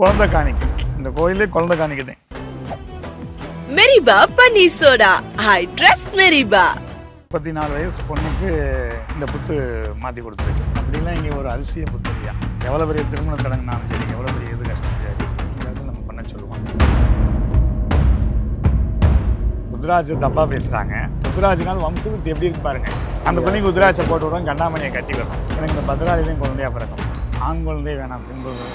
குழந்தை காணிக்கை. இந்த கோயிலே குழந்தை காணிக்கை தான் மெரிபா பன்னீர் சோடா. I trust மெரிபா. முப்பத்தி நாலு வயசு பொண்ணுக்கு இந்த புத்து மாற்றி கொடுத்துருக்கு. அப்படிலாம் இங்கே ஒரு அதிசய புத்து இல்லையா? எவ்வளோ பெரிய திருமண தடங்குனாலும் சரி எவ்வளோ பெரிய இது கஷ்டம் சரி நம்ம பண்ண சொல்லுவோம் ருத்ராஜ் தப்பாக பேசுகிறாங்க ருத்ராஜ்னால் வம்சத்து எப்படி இருக்கு பாருங்க. அந்த பொண்ணுக்கு ருத்ராட்சை போட்டு விடுவோம் கண்ணாமணியை கட்டி வரும் எனக்கு இந்த பத்ராளிலையும் குழந்தையா பிறக்கும். ஆண் குழந்தையே வேணாம் பெண் குழந்தை.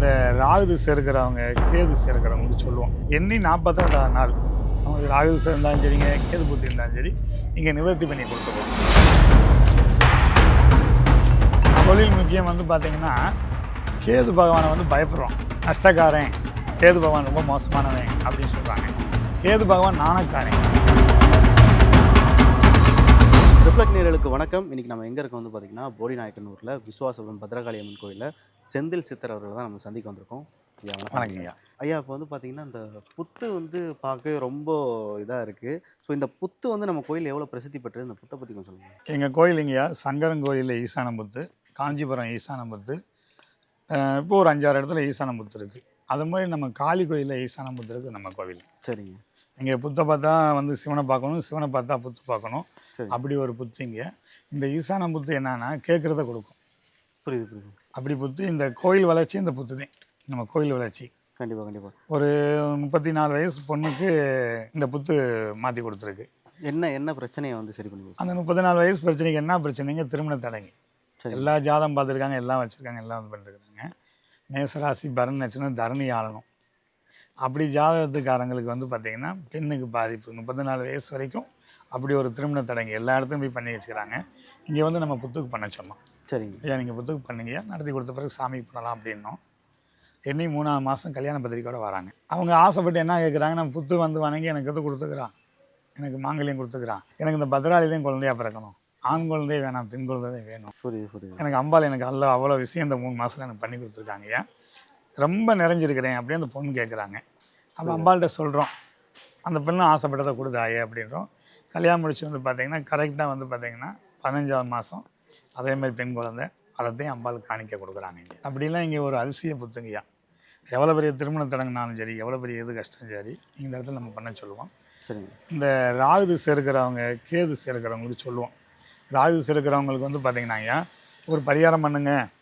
இந்த ராகுது சேர்க்கிறவங்க கேது சேர்க்கிறவங்களுக்கு சொல்லுவோம். எண்ணி நாற்பத்தெட்டாம் நாள். அவங்க ராகுது சேர்ந்தாலும் சரிங்க கேது புத்தி இருந்தாலும் சரி இங்கே நிவர்த்தி பண்ணி கொடுத்துருவோம். தொழில் முக்கியம் வந்து பார்த்திங்கன்னா கேது பகவானை வந்து பயப்படுறோம். நஷ்டக்காரன் கேது பகவான் ரொம்ப மோசமானவன் அப்படின்னு சொல்கிறாங்க கேது பகவான் நாணக்காரன். ரிஃப்ளெக்ட் நேர்களுக்கு வணக்கம். இன்னைக்கு நம்ம எங்கே இருக்கோம் வந்து பார்த்தீங்கன்னா போடி நாயக்கனூரில் விசுவாசபுரம் பத்ரகாளி அம்மன் கோயிலில் செந்தில் சித்தர் அவர்கள் தான் நம்ம சந்திக்க வந்திருக்கோம். ஐயா வணக்கம். ஐயா. இப்போ வந்து பார்த்தீங்கன்னா இந்த புத்து வந்து பார்க்க ரொம்ப இதாக இருக்குது ஸோ இந்த புத்து வந்து நம்ம கோயில் எவ்வளோ பிரசித்தி பெற்றது? இந்த புத்தை பற்றி கொஞ்சம் சொல்லுங்கள் எங்கள் கோயில் இங்கேயா? சங்கரன் ஈசானபுத்து காஞ்சிபுரம் ஈசானபுத்து அஹ் இப்போ ஒரு அஞ்சாறு இடத்துல ஈசானபுத்து இருக்குது அது மாதிரி நம்ம காளி கோயிலில் ஈசானபுத்து இருக்குது நம்ம கோவில். சரிங்க. இங்கே புத்தை பார்த்தா வந்து சிவனை பார்க்கணும் சிவனை பார்த்தா புத்து பார்க்கணும். அப்படி ஒரு புத்து இங்கே. இந்த ஈசான புத்து என்னன்னா கேட்குறத கொடுக்கும். புரியுது புரியுது. அப்படி புத்து இந்த கோயில் வளர்ச்சி இந்த புத்து தான். நம்ம கோயில் வளர்ச்சி. கண்டிப்பாக கண்டிப்பாக ஒரு முப்பத்தி நாலு வயசு பொண்ணுக்கு இந்த புத்து மாற்றி கொடுத்துருக்கு. என்ன என்ன பிரச்சனையை வந்து சரி பண்ணி அந்த முப்பத்தி நாலு வயசு பிரச்சனைக்கு என்ன பிரச்சனைங்க திருமண தடைங்க. எல்லா ஜாதம் பார்த்துருக்காங்க எல்லாம் வச்சுருக்காங்க எல்லாம் பண்ணிருக்காங்க. மேசராசி பரண் நட்சத்திரம் தரணி ஆளணும். அப்படி ஜாதகத்துக்காரங்களுக்கு வந்து பார்த்திங்கன்னா பெண்ணுக்கு பாதிப்பு முப்பத்தி நாலு வயசு வரைக்கும் அப்படி ஒரு திருமண தடைங்க எல்லா இடத்துலையும் போய் பண்ணி வச்சுக்கிறாங்க. இங்கே வந்து நம்ம புத்துக்கு பண்ண சொன்னோம். சரிங்க. ஐயா நீங்கள் புத்துக்கு பண்ணுங்கய்யா நடத்தி கொடுத்த பிறகு சாமி பண்ணலாம் அப்படின்னோம். என்னை மூணாவது மாதம் கல்யாண பத்திரிக்கையோட வராங்க. அவங்க ஆசைப்பட்டு என்ன கேட்குறாங்க நம்ம புத்து வந்து வணங்கி எனக்கு இது கொடுத்துக்கிறான் எனக்கு மாங்கல்யம் கொடுத்துக்கிறான் எனக்கு இந்த பத்ராளிலையும் குழந்தையா பிறக்கணும். ஆண் குழந்தையே வேணாம் பெண் குழந்தையே வேணும். புரியுது புரியுது. எனக்கு அம்பாள் எனக்கு அல்ல அவ்வளோ விஷயம் இந்த மூணு மாதத்தில் எனக்கு பண்ணி கொடுத்துருக்காங்க ஐயா. ரொம்ப நிறைஞ்சிருக்கிறேன் அப்படின்னு அந்த பொண்ணு கேட்குறாங்க அப்போ அம்பாள்கிட்ட சொல்கிறோம் அந்த பெண்ணும் ஆசைப்பட்டதை கொடுத்தாயே அப்படின்றோம். கல்யாணம் முடிச்சு வந்து பார்த்தீங்கன்னா கரெக்டாக வந்து பார்த்தீங்கன்னா பதினஞ்சாவது மாதம் அதே மாதிரி பெண் குழந்தை அதைத்தையும் அம்பாள் காணிக்க கொடுக்குறாங்க இங்கே. அப்படிலாம் இங்கே ஒரு அதிசய புத்துங்கய்யா எவ்வளோ பெரிய திருமண தடங்குனாலும் சரி எவ்வளோ பெரிய இது கஷ்டம் சரி இந்த இடத்துல நம்ம பண்ண சொல்லுவோம். சரிங்க இந்த ராகுது சேர்க்கிறவங்க கேது சேர்க்கிறவங்களுக்கு சொல்லுவோம். ராகுது சேர்க்கிறவங்களுக்கு வந்து பார்த்தீங்கன்னா ஐயா ஒரு பரிகாரம் பண்ணுங்க. ம்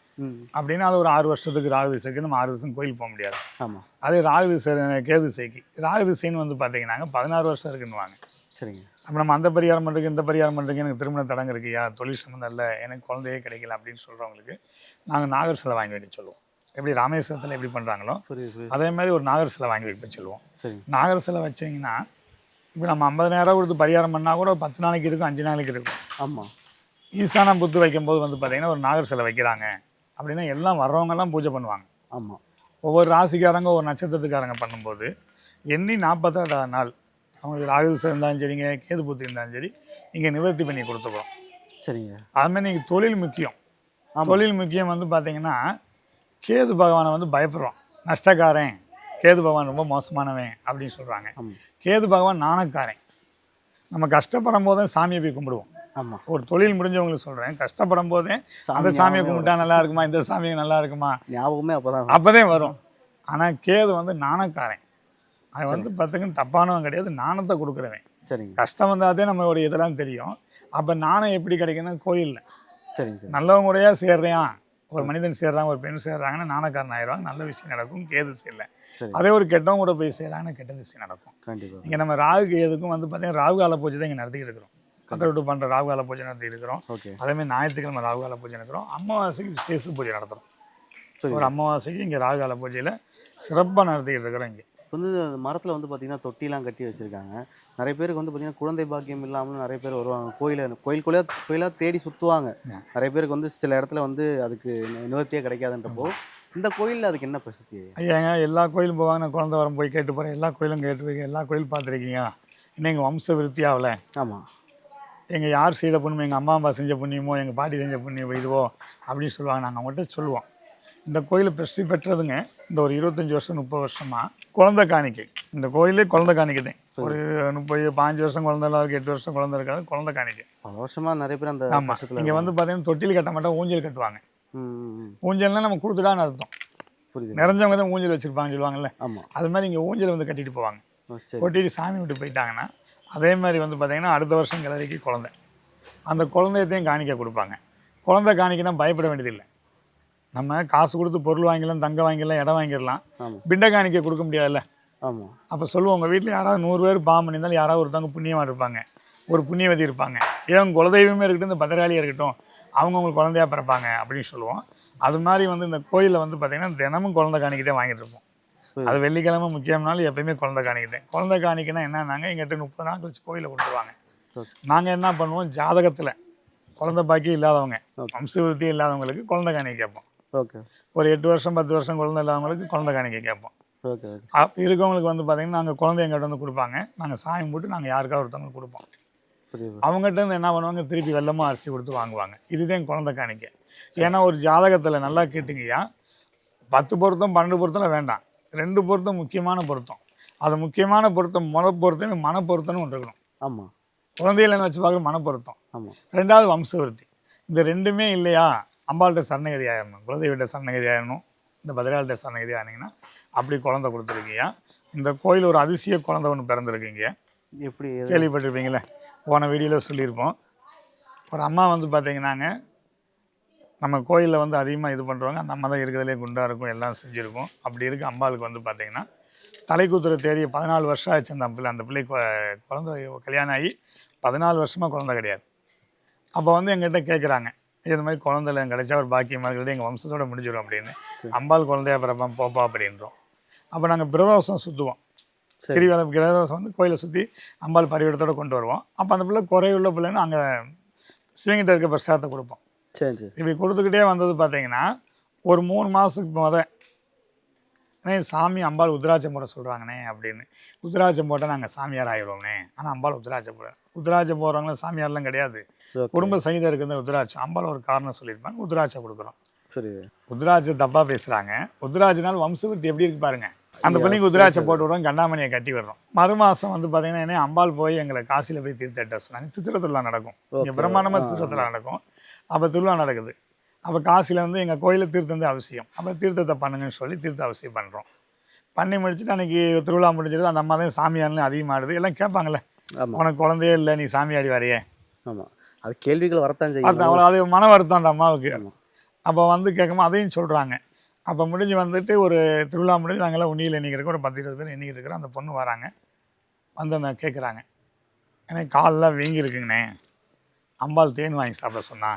அப்படின்னா அது ஒரு ஆறு வருஷத்துக்கு ராகு திசைக்கு நம்ம ஆறு வருஷம் கோயில் போக முடியாது. ஆமாம் அதே ராகு திசை கேது திசைக்கு ராகு திசைன்னு வந்து பார்த்தீங்கன்னாங்க பதினாறு வருஷம் இருக்குன்னுவாங்க. சரிங்க. அப்போ நம்ம அந்த பரிகாரம் பண்ணுறதுக்கு இந்த பரிகாரம் பண்ணுறதுக்கு எனக்கு திருமண தடங்கு இருக்குயா தொழில் சம்மந்தம் இல்லை எனக்கு குழந்தையே கிடைக்கல அப்படின்னு சொல்கிறவங்களுக்கு நாங்கள் நாகர் சிலை வாங்கி வைக்க சொல்லுவோம். எப்படி ராமேஸ்வரத்தில் எப்படி பண்ணுறாங்களோ அதே மாதிரி ஒரு நாகர் சிலை வாங்கி வைக்க சொல்லுவோம். நாகர் சிலை வச்சிங்கன்னா இப்போ நம்ம ஐம்பதாயிரம் கொடுத்து பரிகாரம் பண்ணால் கூட ஒரு பத்து நாளைக்கு இருக்கும் அஞ்சு நாளைக்கு இருக்கும். ஆமாம் ஈசானம் புத்து வைக்கும்போது வந்து பார்த்தீங்கன்னா ஒரு நாகர் சிலை வைக்கிறாங்க. அப்படின்னா எல்லாம் வர்றவங்கெல்லாம் பூஜை பண்ணுவாங்க. ஆமாம் ஒவ்வொரு ராசிக்காரங்க ஒரு நட்சத்திரத்துக்காரங்க பண்ணும்போது எண்ணி நாற்பத்தெட்டாவது நாள் அவங்களுக்கு ராகு திசை இருந்தாலும் சரிங்க கேது புத்தி இருந்தாலும் சரி இங்கே நிவர்த்தி பண்ணி கொடுத்துக்கிறோம். சரிங்க. அதுமாதிரி நீங்கள் தொழில் முக்கியம். தொழில் முக்கியம் வந்து பார்த்தீங்கன்னா கேது பகவானை வந்து பயப்படுறோம். நஷ்டக்காரன் கேது பகவான் ரொம்ப மோசமானவன் அப்படின்னு சொல்கிறாங்க கேது பகவான் நாணக்காரன். நம்ம கஷ்டப்படும் போதே சாமியை போய் கும்பிடுவோம். ஆமாம் ஒரு தொழில் முடிஞ்சவங்களுக்கு சொல்கிறேன் கஷ்டப்படும் போதே அந்த சாமியை கும்பிட்டா நல்லா இருக்குமா? இந்த சாமியை நல்லா இருக்குமா? ஞாபகமே அப்பதான் அப்போதே வரும். ஆனால் கேது வந்து நாணக்காரன். அவன் வந்து பார்த்துக்கு தப்பானவன் கிடையாது நாணத்தை கொடுக்குறவன். சரிங்க. கஷ்டம் வந்தாதே நம்மளுடைய இதெல்லாம் தெரியும். அப்போ நாணம் எப்படி கிடைக்குன்னா கோயிலில். சரிங்க சரி. நல்லவங்க கூடயா சேர்றான். ஒரு மனிதன் சேர்றான் ஒரு பெண் சேர்றாங்கன்னா நாணக்காரன் ஆயிடுவாங்க. நல்ல விஷயம் நடக்கும் கேது சரி. அதே ஒரு கெட்டவங்க கூட போய் சேர்றாங்கன்னா கெட்ட விஷயம் நடக்கும். கண்டிப்பாக இங்கே நம்ம ராகு கேதுக்கும் வந்து பார்த்தீங்கன்னா ராகு கால பூஜை தான் இங்கே நடத்திக்கிட்டு இருக்கிறோம். கத்தை விட்டு பண்ணுற ராகு கால பூஜை நடத்திட்டு இருக்கிறோம். அதேமாதிரி ஞாயிற்றுக்கிழமை ராகு கால பூஜை நடக்கிறோம் அமாவாசைக்கு விசேஷ பூஜை நடத்துகிறோம் ஒரு அமாவாசைக்கு இங்கே ராகு கால பூஜையில் சிறப்பாக நடத்திக்கிட்டு இருக்கிறோம் இங்கே. வந்து மரத்தில் வந்து பார்த்தீங்கன்னா தொட்டிலாம் கட்டி வச்சுருக்காங்க. நிறைய பேருக்கு வந்து பார்த்தீங்கன்னா குழந்தை பாக்கியம் இல்லாமல் நிறைய பேர் வருவாங்க. கோயிலை கோயிலுக்குள்ளே கோயிலாக தேடி சுற்றுவாங்க. நிறைய பேருக்கு வந்து சில இடத்துல வந்து அதுக்கு நிவர்த்தியே கிடைக்காதுன்றப்போ இந்த கோயிலில் அதுக்கு என்ன பிரசித்தி? ஐயாங்க எல்லா கோயிலும் போவாங்க. நான் குழந்தை வரம் போய் கேட்டு போகிறேன் எல்லா கோயிலும் கேட்டுருக்கீங்க. எல்லா கோயிலும் பார்த்துருக்கீங்க. இன்னும் எங்கள் வம்ச விருத்தி ஆகலை ஆமாம் எங்கள் யார் செய்த புண்ணியம் எங்கள் அம்மா அப்பா செஞ்ச புண்ணியமோ எங்கள் பாட்டி செஞ்ச புண்ணியம் இதுவோ அப்படின்னு சொல்லுவாங்க. நாங்கள் அவங்கள்ட்ட சொல்லுவோம். இந்த கோயில் பிரசித்தி பெற்றதுங்க இந்த ஒரு இருபத்தஞ்சி வருஷம் முப்பது வருஷமாக குழந்தை காணிக்கை. இந்த கோயிலே குழந்தை காணிக்கை தான். ஒரு முப்பது பாஞ்சு வருஷம் குழந்தை இல்லாத எட்டு வருஷம் குழந்தை இருக்காது குழந்தை காணிக்கை. பல வருஷமாக நிறைய பேர் அந்த ஆமாம் இங்கே வந்து பார்த்தீங்கன்னா தொட்டில் கட்ட மாட்டோம் ஊஞ்சல் கட்டுவாங்க. ம், ம், ம். ஊஞ்சல்னா நம்ம கொடுத்துட்டான்னு அர்த்தம். புரியுது. நிறைஞ்சவங்க தான் ஊஞ்சல் வச்சுருப்பாங்கன்னு சொல்லுவாங்கல்ல. ஆமாம் அது மாதிரி இங்கே ஊஞ்சல் வந்து கட்டிட்டு போவாங்க. கொட்டிட்டு சாமி விட்டு போயிட்டாங்கன்னா அதே மாதிரி வந்து பார்த்தீங்கன்னா அடுத்த வருஷம் கிளறிக்கு குழந்தை. அந்த குழந்தையத்தையும் காணிக்க கொடுப்பாங்க. குழந்தை காணிக்கனா பயப்பட வேண்டியதில்லை. நம்ம காசு கொடுத்து பொருள் வாங்கிடலாம் தங்க வாங்கிடலாம் இடம் வாங்கிடலாம். பிண்டை காணிக்க கொடுக்க முடியாதுல்ல? ஆமாம் அப்போ சொல்லுவோம் உங்கள் வீட்டில் யாராவது நூறு பேர் பாவம் பண்ணியிருந்தாலும் யாராவது ஒருத்தவங்க புண்ணியமாக இருப்பாங்க. ஒரு புண்ணியவதி இருப்பாங்க. ஏன் குலதெய்வமே இருக்கட்டும் இந்த பத்திரகாளியாக இருக்கட்டும் அவங்க உங்களுக்கு குழந்தையா பிறப்பாங்க அப்படின்னு சொல்லுவோம். அது மாதிரி வந்து இந்த கோயிலில் வந்து பார்த்திங்கன்னா தினமும் குழந்தை காணிக்கிட்டே வாங்கிட்டு இருப்போம். அது வெள்ளிக்கிழமை முக்கியம்னாலும் எப்பயுமே குழந்தை காணிக்கிட்டேன். குழந்தை காணிக்கனா என்னன்னாங்க எங்கிட்ட முப்பது நாள் கழிச்சு கோயிலில் கொடுத்துருவாங்க. நாங்கள் என்ன பண்ணுவோம் ஜாதகத்தில் குழந்தை பாக்கியம் இல்லாதவங்க. வம்சவருத்தி இல்லாதவங்களுக்கு குழந்தை காணிக்க கேட்போம். ஓகே. ஒரு எட்டு வருஷம் பத்து வருஷம் குழந்தை இல்லாதவங்களுக்கு குழந்தை காணிக்க கேட்போம். ஓகே அப்படி இருக்கவங்களுக்கு வந்து பார்த்தீங்கன்னா நாங்கள் குழந்தை எங்கிட்ட வந்து கொடுப்பாங்க. நாங்கள் சாயம் போட்டு நாங்கள் யாருக்காவது ஒருத்தவங்களுக்கு கொடுப்போம். அவங்ககிட்ட இருந்து என்ன பண்ணுவாங்க திருப்பி வெள்ளமாக அரிசி கொடுத்து வாங்குவாங்க. இதுதான் குழந்தை காணிக்க. ஏன்னா ஒரு ஜாதகத்தில் நல்லா கேட்டுங்கய்யா. பத்து பொருத்தம் பன்னெண்டு பொருத்தம் வேண்டாம். ரெண்டு பொருத்தம் முக்கியமான பொருத்தம். அது முக்கியமான பொருத்தம் முத பொருத்தம் மன பொருத்தம்னு ஒன்று இருக்கணும். ஆமாம் குழந்தையில வச்சு பார்க்குற மன பொருத்தம் ஆமாம் ரெண்டாவது வம்சவருத்தி. இந்த ரெண்டுமே இல்லையா? அம்பாள்கிட்ட சரணகதி ஆயிடணும் குலதெய்வட்ட சரணகதி ஆயிடணும் இந்த பதிலாள்கிட்ட சரணகதி ஆனீங்கன்னா அப்படி குழந்தை கொடுத்துருக்கீங்க. இந்த கோயில் ஒரு அதிசய குழந்தை ஒன்று பிறந்திருக்கீங்க. எப்படி? கேள்விப்பட்டிருப்பீங்களே போன வீடியோவில் சொல்லியிருப்போம். ஒரு அம்மா வந்து பார்த்தீங்கன்னாங்க நம்ம கோயிலில் வந்து அதிகமாக இது பண்ணுறவங்க அந்த அம்மா தான் இருக்கிறதுலே குண்டாக இருக்கும் எல்லாம் செஞ்சுருக்கும். அப்படி இருக்க அம்பாளுக்கு வந்து பார்த்தீங்கன்னா தலைக்கூத்துற தேதிய பதினாலு வருஷம் ஆச்சு அந்த பிள்ளை அந்த பிள்ளை குழந்தை கல்யாணம் ஆகி பதினாலு வருஷமாக குழந்தை கிடையாது. அப்போ வந்து எங்கிட்ட கேட்குறாங்க இது மாதிரி குழந்தைல கிடைச்சா ஒரு பாக்கியமாக இருக்கிறது எங்கள் வம்சத்தோட முடிஞ்சிடும் அப்படின்னு. அம்பாள் குழந்தையா பிறப்பான் போப்பா அப்படின்றோம். அப்போ நாங்கள் பிரதோஷம் சுற்றுவோம் கிரிவல பிரதோஷம் வந்து கோயிலை சுற்றி அம்பாள் பரிவட்டத்தோட கொண்டு வருவோம். அப்போ அந்த பிள்ளை குறையுள்ள பிள்ளைன்னு அங்கே சிவங்கிட்ட இருக்க பிரசாதத்தை கொடுப்போம். சரி சரி. இப்படி கொடுத்துக்கிட்டே வந்தது பார்த்தீங்கன்னா ஒரு மூணு மாதத்துக்கு முத அண்ணே சாமி அம்பாள் உத்ராட்சம் போட சொல்கிறாங்கண்ணே அப்படின்னு. உத்ராட்சம் போட்டால் நாங்கள் சாமியார் ஆயிடுவோம்ண்ணே. ஆனால் அம்பாள் உத்ராட்சம் போட உத்ராட்சம் போடுறவங்களும் சாமியார்லாம் கிடையாது. குடும்ப சகிதம் இருக்கிற உத்ராட்சம் அம்பாள் ஒரு காரணம் சொல்லியிருப்பாங்க உத்ராட்சம் கொடுக்குறோம். புரியுது. உத்ராட்சம் தப்பாக பேசுகிறாங்க உத்ராட்சினால் வம்சவர்த்தி எப்படி இருக்கு பாருங்க. அந்த பிள்ளைக்கு உத்ராட்சம் போட்டு விடுறோம் கண்டாமணியை கட்டி விடுறோம். மறுமாதம் வந்து பார்த்தீங்கன்னா என்ன அம்பாள் போய் எங்களை காசியில் போய் தீர்த்தட்ட சொன்னாங்க. சித்திரத்துலா நடக்கும். இங்கே. பிரம்மாண்டமாக ஆ. சித்திரத்தில் நடக்கும். அப்போ திருவிழா நடக்குது. அப்போ காசியில் வந்து எங்கள் கோயிலில் தீர்த்தம் வந்து அவசியம். அப்போ தீர்த்தத்தை பண்ணுங்கன்னு சொல்லி தீர்த்த அவசியம் பண்ணுறோம் பண்ணி முடிச்சுட்டு அன்றைக்கி திருவிழா முடிஞ்சிருது. அந்த அம்மா தான் சாமியார்னு அதிகமாகுது எல்லாம் கேட்பாங்களே ஆமாம் உனக்கு குழந்தையே இல்லை நீ சாமியாடி வரையே. ஆமாம் அது கேள்விகள் வரத்தான் செய்யும். அவ்வளோ அது மன வருத்தம் அந்த அம்மாவுக்கு. அப்போ வந்து கேட்கும்போது அதையும் சொல்கிறாங்க அப்போ முடிஞ்சு வந்துட்டு ஒரு திருவிழா முடிஞ்சு நாங்களாம் உண்ணியில் எண்ணிக்கிறோம். ஒரு பத்து இருபது பேர் எண்ணிக்கிட்டு இருக்கிறோம். அந்த பொண்ணு வராங்க. வந்து அந்த கேட்குறாங்க எனக்கு காலெலாம் வீங்கிருக்குங்கண்ணே அம்பாள் தேன் வாங்கி சாப்பிட சொன்னா.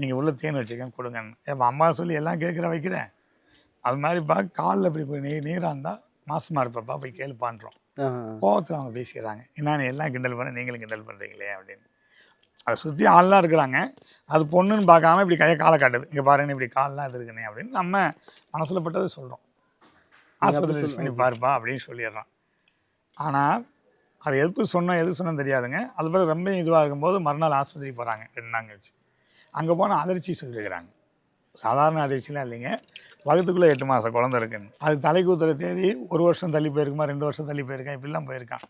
நீங்கள் உள்ள தேன் வச்சுக்கங்க கொடுங்கன்னு ஏப்பா அம்மா சொல்லி எல்லாம் கேட்குற வைக்கிறேன். அது மாதிரிப்பா காலில் இப்படி போய் நீர் நீராக இருந்தால் மாசமாக இருப்பப்பா போய் கேளுப்பான்றோம். ஆ, கோவத்தில் அவங்க பேசிடுறாங்க என்னன்னு எல்லாம் கிண்டல் பண்ண நீங்களும் கிண்டல் பண்ணுறீங்களே அப்படின்னு. அதை சுற்றி ஆள்லாம் இருக்கிறாங்க. அது பொண்ணுன்னு பார்க்காம இப்படி கையை காலை காட்டுது. இங்கே பாருங்க இப்படி கால்லாம் இது இருக்குண்ணே அப்படின்னு நம்ம மனசில் பட்டதை சொல்கிறோம் ஆஸ்பத்திரி யூஸ் பண்ணி பாருப்பா அப்படின்னு சொல்லிடுறான் ஆனால் அது எதுக்கு சொன்னோம் எது சொன்னோம் தெரியாதுங்க. அது பிறகு ரொம்ப இதுவாக இருக்கும்போது மறுநாள் ஆஸ்பத்திரி போகிறாங்க ரெண்டு நாள் கழிச்சு. அங்கே போனால் அதிர்ச்சி சொல்லியிருக்கிறாங்க சாதாரண அதிர்ச்சிலாம் இல்லைங்க. வகுத்துக்குள்ளே எட்டு மாதம் குழந்தை இருக்குன்னு. அது தலை கூத்துற தேதி ஒரு வருஷம் தள்ளி போயிருக்குமா ரெண்டு வருஷம் தள்ளி போயிருக்கேன் இப்படிலாம் போயிருக்கான்.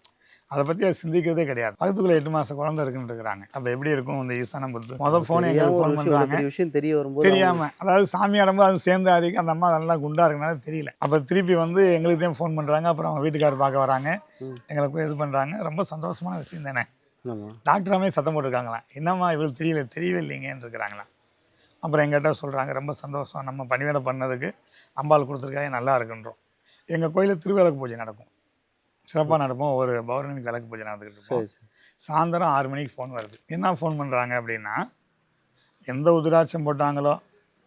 அதை பற்றி அது சிந்திக்கிறதே கிடையாது. வகுத்துக்குள்ளே எட்டு மாதம் குழந்தை இருக்குன்னு இருக்கிறாங்க. அப்போ எப்படி இருக்கும் இந்த ஈசானம் புத்து மொதல் ஃபோன் எங்களுக்கு ஒரு ஃபோன் பண்ணுறாங்க விஷயம் தெரிய வரும்போது தெரியாம அதாவது சாமி ஆடும்போது அது சேர்ந்து ஆடி அந்த அம்மா நல்லா குண்டா இருக்கனால தெரியல. அப்ப திருப்பி வந்து எங்களுக்கு தான் ஃபோன் பண்றாங்க. அப்புறம் அவங்க வீட்டுக்காரர் பார்க்க வராங்க. ம். எங்களை போய் இது பண்றாங்க. ரொம்ப சந்தோஷமான விஷயம் தானே. டாக்டராமே சத்தம் போட்டிருக்காங்களாம். என்னம்மா இவளுக்கு தெரியல தெரியவே இல்லைங்கன்னு இருக்கிறாங்களாம் அப்புறம் எங்கிட்ட சொல்றாங்க ரொம்ப சந்தோஷம் நம்ம பணிவிடை பண்ணதுக்கு அம்பாள் கொடுத்துருக்காங்க நல்லா இருக்குன்றோம். எங்க கோயிலில் திருவிளக்கு பூஜை நடக்கும். சிறப்பாக நடக்கும். ஒரு பௌர்ணமி விளக்கு பூஜை நடந்துக்கிட்டு சரி சாயந்தரம் ஆறு மணிக்கு ஃபோன் வருது. என்ன ஃபோன் பண்ணுறாங்க அப்படின்னா எந்த உதிராட்சம் போட்டாங்களோ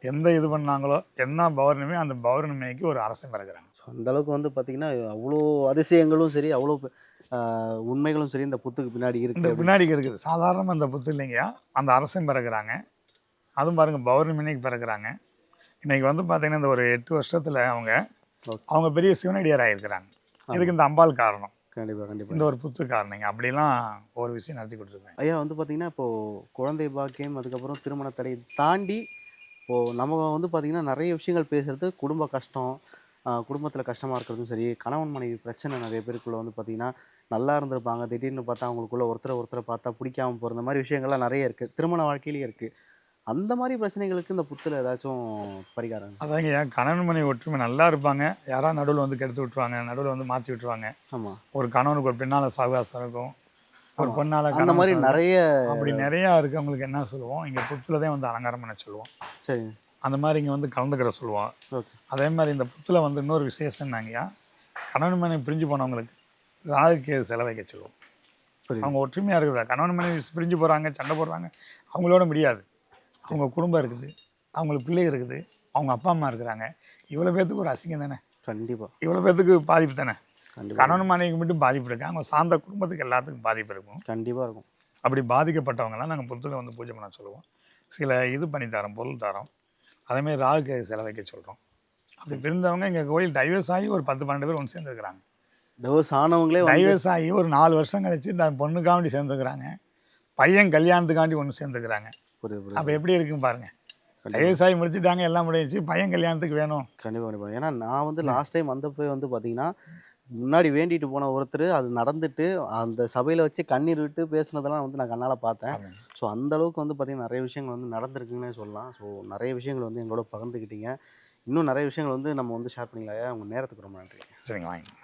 எந்த இது பண்ணாங்களோ என்ன பௌர்ணமி அந்த பௌர்ணமிக்கு ஒரு அரசன் பிறகுறாங்க ஸோ அந்த அளவுக்கு வந்து பார்த்தீங்கன்னா அவ்வளோ அதிசயங்களும் சரி அவ்வளோ உண்மைகளும் சரி இந்த புத்துக்கு பின்னாடி இந்த இருக்கு பின்னாடி இருக்குது. சாதாரணமாக அந்த புத்து இல்லைங்கய்யா அந்த அரசன் பிறகுறாங்க. அதுவும் பாருங்க பௌர்ணமி அன்னைக்கு பிறகுறாங்க. இன்னைக்கு வந்து பார்த்தீங்கன்னா இந்த ஒரு எட்டு வருஷத்தில் அவங்க. அவங்க பெரிய சிவனடியார் ஆகியிருக்கிறாங்க இதுக்கு இந்த அம்பாள் காரணம். கண்டிப்பாக கண்டிப்பாக இந்த ஒரு புத்து காரணங்க. அப்படிலாம் ஒரு விஷயம் நடத்தி கொடுத்துருக்கேன் ஐயா வந்து பார்த்தீங்கன்னா இப்போது குழந்தை பாக்கியம் அதுக்கப்புறம் திருமண தடை தாண்டி இப்போது நம்ம வந்து பார்த்திங்கன்னா நிறைய விஷயங்கள் பேசுகிறது குடும்ப கஷ்டம் குடும்பத்தில் கஷ்டமாக இருக்கிறதும் சரி கணவன் மனைவி பிரச்சனை நிறைய பேருக்குள்ளே வந்து பார்த்திங்கன்னா நல்லா இருந்திருப்பாங்க. திடீர்னு பார்த்தா அவங்களுக்குள்ள ஒருத்தரை ஒருத்தரை பார்த்தா பிடிக்காம போகிற இந்த மாதிரி விஷயங்கள்லாம் நிறைய இருக்குது திருமண வாழ்க்கையிலேயே இருக்குது அந்த மாதிரி பிரச்சனைகளுக்கு இந்த புத்தில் ஏதாச்சும் பரிகாரம் அதாங்க ஏன் கணவன் மனைவி ஒற்றுமை நல்லா இருப்பாங்க. யாராவது நடுவில் வந்து கெடுத்து விட்டுருவாங்க நடுவில் வந்து மாற்றி விட்டுருவாங்க. ஆமாம் ஒரு கணவனுக்கு ஒரு பெண்ணால் சகவாசம் இருக்கும். ஒரு. பொண்ணால் அந்த மாதிரி. நிறைய அப்படி நிறையா இருக்கவங்களுக்கு என்ன சொல்லுவோம்? இங்கே புத்தில் தான் வந்து அலங்காரம் பண்ண சொல்லுவோம். சரி. அந்த மாதிரி இங்கே வந்து கலந்துக்கிற சொல்லுவோம். அதே மாதிரி இந்த புத்தில் வந்து இன்னொரு விசேஷம்னாங்கய்யா கணவன் மனைவி பிரிஞ்சு போனவங்களுக்கு ராகுக்கு செலவு வைக்க சொல்லுவோம் அவங்க ஒற்றுமையாக இருக்குதா கணவன் மனைவி பிரிஞ்சு போகிறாங்க சண்டை போடுறாங்க அவங்களோட முடியாது. அவங்க குடும்பம் இருக்குது அவங்களுக்கு பிள்ளை இருக்குது அவங்க அப்பா அம்மா இருக்கிறாங்க. இவ்வளோ பேர்த்துக்கு ஒரு அசிங்கம் தானே? கண்டிப்பாக இவ்வளோ பேர்த்துக்கு பாதிப்பு தானே? கணவன் மனைவிக்கு மட்டும் பாதிப்பு இருக்கு? அவங்க சார்ந்த குடும்பத்துக்கு எல்லாத்துக்கும் பாதிப்பு இருக்கும். கண்டிப்பாக இருக்கும். அப்படி பாதிக்கப்பட்டவங்கலாம் நாங்கள் புத்தில் வந்து பூஜை பண்ண சொல்லுவோம். சில இது பண்ணி தரோம் பொருள் தரோம். அதேமாதிரி ராகுக்கு செலவு வைக்க சொல்கிறோம் அப்படி பிரிந்தவங்க எங்கள் கோயில் டைவர்ஸ் ஆகி ஒரு பத்து பன்னெண்டு பேர் ஒன்று சேர்ந்துருக்குறாங்க டிவோர்ஸ் ஆனவங்களே டைவர்ஸ் ஆகி ஒரு நாலு வருஷம் கழிச்சு இந்த பொண்ணுக்காண்டி சேர்ந்துக்கிறாங்க. பையன் கல்யாணத்துக்காண்டி ஒன்று சேர்ந்துக்கிறாங்க. அப்போ எப்படி இருக்குன்னு பாருங்க. கண்டிப்பா. டைவர்ஸ் ஆகி முடிச்சுட்டாங்க எல்லாம் முடிஞ்சிச்சு. பையன் கல்யாணத்துக்கு வேணும். கண்டிப்பாக கண்டிப்பாக ஏன்னா நான் வந்து லாஸ்ட் டைம் வந்தப்போ வந்து பார்த்தீங்கன்னா முன்னாடி வேண்டிட்டு போன ஒருத்தர் அது நடந்துட்டு அந்த சபையில் வச்சு கண்ணீர் விட்டு பேசுனதெல்லாம் வந்து நான் கண்ணால் பார்த்தேன். ஸோ அந்த அளவுக்கு வந்து பார்த்தீங்கன்னா நிறைய விஷயங்கள் வந்து நடந்திருக்குன்னே சொல்லலாம். ஸோ நிறைய விஷயங்கள் வந்து எங்களோட பகிர்ந்துக்கிட்டீங்க இன்னும் நிறைய விஷயங்கள் வந்து நம்ம வந்து ஷேர் பண்ணிக்கலாம். உங்கள் நேரத்துக்கு ரொம்ப நன்றி சரிங்க வாங்க.